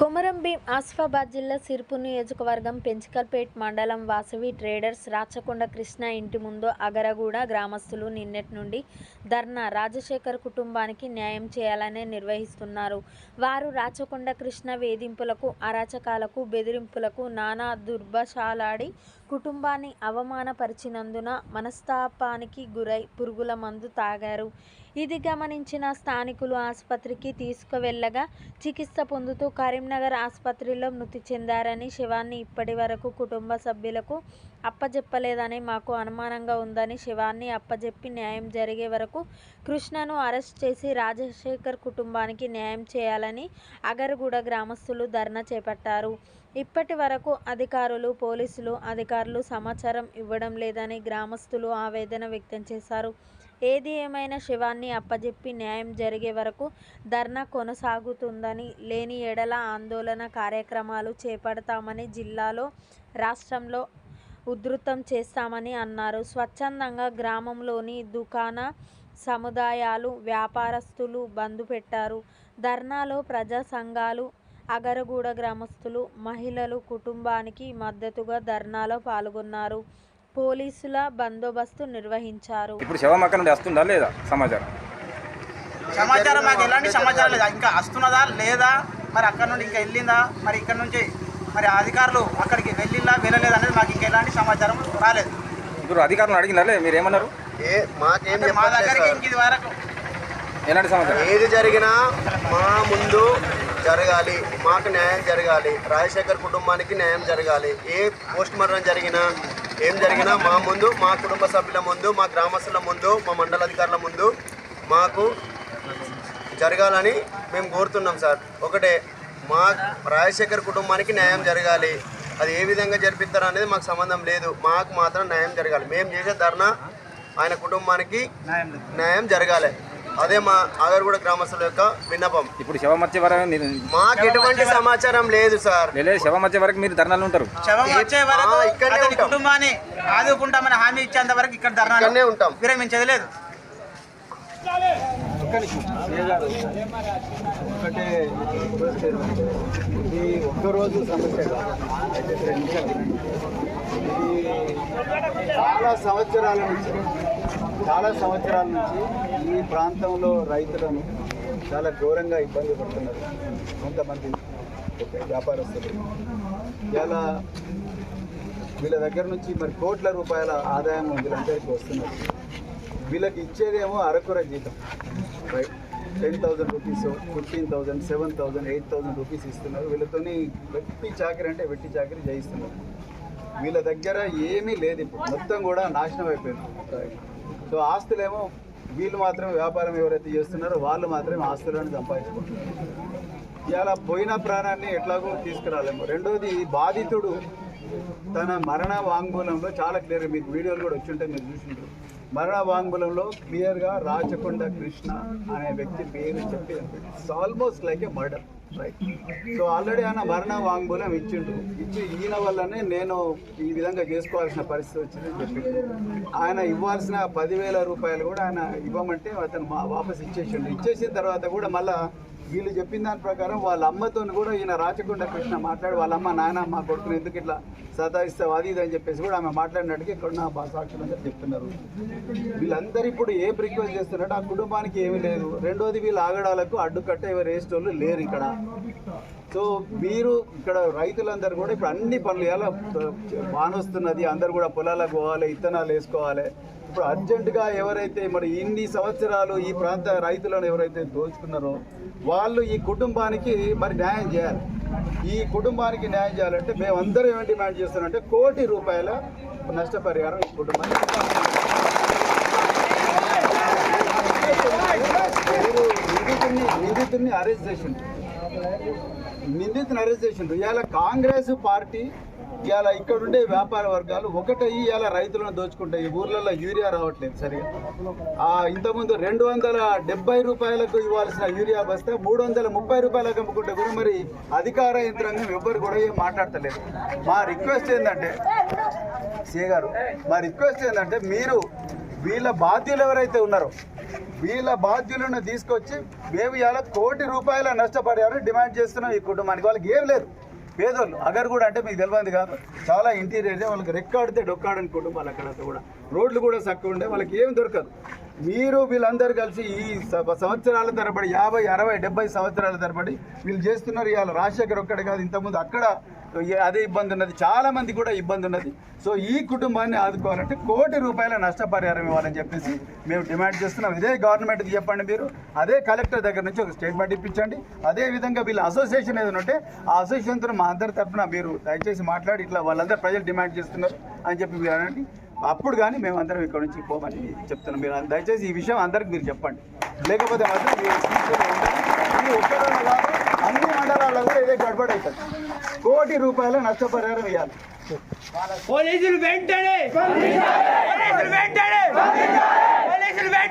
కొమరంభీం ఆసిఫాబాద్ జిల్లా సిర్పు నియోజకవర్గం పెంచికల్పేట్ మండలం వాసవి ట్రేడర్స్ రాచకొండ కృష్ణ ఇంటి ముందు అగరగూడ గ్రామస్తులు నిన్నటి నుండి ధర్నా రాజశేఖర్ కుటుంబానికి న్యాయం చేయాలని నిర్వహిస్తున్నారు. వారు రాచకొండ కృష్ణ వేధింపులకు అరాచకాలకు బెదిరింపులకు నానా దుర్భశాలాడి కుటుంబాన్ని అవమానపరిచినందున మనస్తాపానికి గురై పురుగుల మందు తాగారు. ఇది గమనించిన స్థానికులు ఆసుపత్రికి తీసుకువెళ్ళగా చికిత్స పొందుతూ కరీంనగర్ ఆసుపత్రిలో మృతి చెందారని శివాన్ని ఇప్పటి వరకు కుటుంబ సభ్యులకు అప్పజెప్పలేదని మాకు అనుమానంగా ఉందని శివాన్ని అప్పజెప్పి న్యాయం జరిగే వరకు కృష్ణను అరెస్ట్ చేసి రాజశేఖర్ కుటుంబానికి న్యాయం చేయాలని అగరగూడ గ్రామస్తులు ధర్నా చేపట్టారు. ఇప్పటి వరకు అధికారులు పోలీసులు అధికారులు సమాచారం ఇవ్వడం లేదని గ్రామస్తులు ఆవేదన వ్యక్తం చేశారు. ఏది ఏమైనా శివాన్ని అప్పజెప్పి న్యాయం జరిగే వరకు ధర్నా కొనసాగుతుందని లేని ఎడల ఆందోళన కార్యక్రమాలు చేపడతామని జిల్లాలో రాష్ట్రంలో ఉధృతం చేస్తామని అన్నారు. స్వచ్ఛందంగా గ్రామంలోని దుకాణ సముదాయాలు వ్యాపారస్తులు బంద్ పెట్టారు. ధర్నాలో ప్రజా సంఘాలు అగరగూడ గ్రామస్తులు మహిళలు కుటుంబానికి మద్దతుగా ధర్నాలో పాల్గొన్నారు. పోలీసుల బందోబస్తు నిర్వహించారు. ఇప్పుడు శవం అక్కడ నుండి వస్తుందా లేదా సమాచారం? సమాచారం మాకు ఎలాంటి సమాచారం లేదు? ఇంకా వస్తున్నదా లేదా? మరి అక్కడ నుండి ఇంకా వెళ్ళిందా? మరి ఇక్కడ నుంచి మరి అధికారులు అక్కడికి వెళ్ళిందా వెళ్ళలేదు అనేది మాకు ఇంకా ఎలాంటి సమాచారం రాలేదు. ఇప్పుడు అధికారులు అడిగినా లేదు? మీరు ఏమన్నారు ఏ మాకేం అంటే మా దగ్గరికి. ఇంక ఇది వరకు ఎలాంటి సమాచారం? ఏది జరిగినా మా ముందు జరగాలి మాకు న్యాయం జరగాలి రాజశేఖర్ కుటుంబానికి న్యాయం జరగాలి. ఏ పోస్ట్ మార్టం జరిగినా ఏం జరిగినా మా ముందు మా కుటుంబ సభ్యుల ముందు మా గ్రామస్తుల ముందు మా మండల అధికారుల ముందు మాకు జరగాలని మేము కోరుతున్నాం సార్. ఒకటే మా రాజశేఖర్ కుటుంబానికి న్యాయం జరగాలి. అది ఏ విధంగా జరిపిస్తారు అనేది మాకు సంబంధం లేదు. మాకు మాత్రం న్యాయం జరగాలి. మేము చేసే ధర్నా ఆయన కుటుంబానికి న్యాయం జరగాలి. అదే మా ఆగర్గూడ గ్రామస్తుల యొక్క విన్నపం. ఇప్పుడు శవం వచ్చే వరకు మీరు మాకు ఎటువంటి సమాచారం లేదు సార్. లేదు శవం వచ్చే వరకు మీరు ధర్నాలు ఉంటారు. శవం వచ్చే వరకు ఇక్కడనే అతని ఉంటాం. కుటుంబాన్ని ఆదుకుంటామని హామీ ఇచ్చేంత వరకు ఇక్కడ ధర్నా ఇక్కడనే ఉంటాం. విరమించేది లేదు. ఒకటే ఇది ఒక్కరోజు సమస్య కాదు. ఇది చాలా సంవత్సరాల నుంచి చాలా సంవత్సరాల నుంచి ఈ ప్రాంతంలో రైతులను చాలా ఘోరంగా ఇబ్బంది పడుతున్నారు. కొంతమంది వ్యాపారస్తులు. ఇలా వీళ్ళ దగ్గర నుంచి మరి కోట్ల రూపాయల ఆదాయం వీళ్ళందరికీ వస్తున్నది. వీళ్ళకి ఇచ్చేదేమో అరకుర జీతం. Right ten thousand rupees fifteen thousand seven thousand eight thousand rupees ఇస్తున్నారు. వీళ్ళతోని వెట్టి చాకరీ అంటే వెట్టి చాకరీ చేయిస్తున్నారు వీళ్ళ దగ్గర ఏమీ లేదు ఇప్పుడు. మొత్తం కూడా నాశనం అయిపోయింది. సో ఆస్తులేమో వీళ్ళు మాత్రమే వ్యాపారం ఎవరైతే చేస్తున్నారో వాళ్ళు మాత్రమే ఆస్తులను సంపాదించుకుంటున్నారు. ఇలా పోయిన ప్రాణాన్ని ఎట్లాగో తీసుకురాలేము. రెండోది బాధితుడు తన మరణ వాంగ్మూలంలో చాలా క్లియర్ మీకు వీడియోలు కూడా వచ్చి ఉంటే మీరు చూసింటారు మరణ వాంగ్మూలంలో క్లియర్గా రాచకొండ కృష్ణ అనే వ్యక్తి పేరు చెప్పి it's almost like a murder so already ఆయన మరణ వాంగ్మూలం ఇచ్చిండు. ఇచ్చి ఈయన వల్లనే నేను ఈ విధంగా చేసుకోవాల్సిన పరిస్థితి వచ్చిందని చెప్పిండు. ఆయన ఇవ్వాల్సిన పదివేల రూపాయలు కూడా ఆయన ఇవ్వమంటే అతను మా వాపస్ ఇచ్చేసిండు. ఇచ్చేసిన తర్వాత కూడా మళ్ళా వీళ్ళు చెప్పిన దాని ప్రకారం వాళ్ళ అమ్మతో కూడా ఈయన రాచకొండ కృష్ణ మాట్లాడి వాళ్ళ అమ్మ నాయన మా కొడుకుని ఎందుకు ఇట్లా సతాయిస్తావు? అది ఇది అని చెప్పేసి కూడా ఆమె మాట్లాడినట్టుగా ఇక్కడ నా సాక్షులు సాక్షులందరూ చెప్తున్నారు. వీళ్ళందరూ ఇప్పుడు ఏం రిక్వెస్ట్ చేస్తున్నట్టు ఆ కుటుంబానికి ఏమీ లేదు. రెండోది వీళ్ళ ఆగడాలకు అడ్డుకట్ట ఎవరు వేసేటోళ్ళు లేరు ఇక్కడ. సో మీరు ఇక్కడ రైతులందరూ కూడా ఇప్పుడు అన్ని పనులు ఎలా బానొస్తున్నది అందరు కూడా పొలాలకు పోవాలి ఇత్తనాలు వేసుకోవాలి. ఇప్పుడు అర్జెంటుగా ఎవరైతే మరి ఇన్ని సంవత్సరాలు ఈ ప్రాంత రైతులను ఎవరైతే దోచుకున్నారో వాళ్ళు ఈ కుటుంబానికి మరి న్యాయం చేయాలి. ఈ కుటుంబానికి న్యాయం చేయాలంటే మేమందరం ఏం డిమాండ్ చేస్తున్నామంటే కోటి రూపాయల నష్టపరిహారం ఈ కుటుంబానికి నిందితుడిని నిందితుడిని అరెస్ట్ చేసిండు. నిందితుని అరెస్ట్ చేసిండు. ఇవాళ కాంగ్రెస్ పార్టీ ఇవాళ ఇక్కడ ఉండే వ్యాపార వర్గాలు ఒకటయ్యి ఇవాళ రైతులను దోచుకుంటాయి ఈ ఊర్లలో యూరియా రావట్లేదు సరిగా. ఆ ఇంతకుముందు రెండు వందల డెబ్బై రూపాయలకు ఇవ్వాల్సిన యూరియా వస్తే మూడు వందల ముప్పై రూపాయలకు అమ్ముకుంటే కూడా మరి అధికార యంత్రాంగం ఎవ్వరు కూడా ఏం మాట్లాడతలేదు. మా రిక్వెస్ట్ ఏంటంటే సే గారు మా రిక్వెస్ట్ ఏంటంటే మీరు వీళ్ళ బాధ్యులు ఎవరైతే ఉన్నారో వీళ్ళ బాధ్యులను తీసుకొచ్చి మేము ఇవాళ కోటి రూపాయల నష్టపరిహారం డిమాండ్ చేస్తున్నాం ఈ కుటుంబానికి. వాళ్ళకి ఏం లేదు. పేదోళ్ళు అగర్ కూడా అంటే మీకు తెలియదు కాదు. చాలా ఇంటీరియర్ వాళ్ళకి రెక్కాడితే డొక్కాడని కుటుంబాలు అక్కడంతా కూడా. రోడ్లు కూడా చక్కగా ఉండే వాళ్ళకి ఏం దొరకదు. మీరు వీళ్ళందరూ కలిసి ఈ సంవత్సరాల తరబడి యాభై అరవై డెబ్బై సంవత్సరాల తరబడి వీళ్ళు చేస్తున్నారు ఇవాళ రాజశేఖర్ ఒక్కడే కాదు ఇంతకుముందు అక్కడ అదే ఇబ్బంది ఉన్నది. చాలా మంది కూడా ఇబ్బంది ఉన్నది. సో ఈ కుటుంబాన్ని ఆదుకోవాలంటే కోటి రూపాయల నష్టపరిహారం ఇవ్వాలని చెప్పేసి మేము డిమాండ్ చేస్తున్నాం. ఇదే గవర్నమెంట్కి చెప్పండి మీరు. అదే కలెక్టర్ దగ్గర నుంచి ఒక స్టేట్మెంట్ ఇప్పించండి. అదే విధంగా వీళ్ళ అసోసియేషన్ ఏదైనా ఉంటే ఆ అసోసియేషన్తో మా అందరి తరఫున మీరు దయచేసి మాట్లాడి ఇట్లా వాళ్ళందరూ ప్రజలు డిమాండ్ చేస్తున్నారు అని చెప్పి మీరు అనండి. అప్పుడు కానీ మేము అందరం ఇక్కడ నుంచి పోమని చెప్తున్నాం. మీరు దయచేసి ఈ విషయం అందరికి మీరు చెప్పండి. లేకపోతే మాత్రం మీరు కాదు అన్ని మండలాల్లో కూడా ఇదే గడబడి అవుతుంది కోటి రూపాయల నష్టపరిహారం ఇవ్వాలి పోలీసులు వెంటనే పోలీసులు వెంటనే పోలీసులు వెంటనే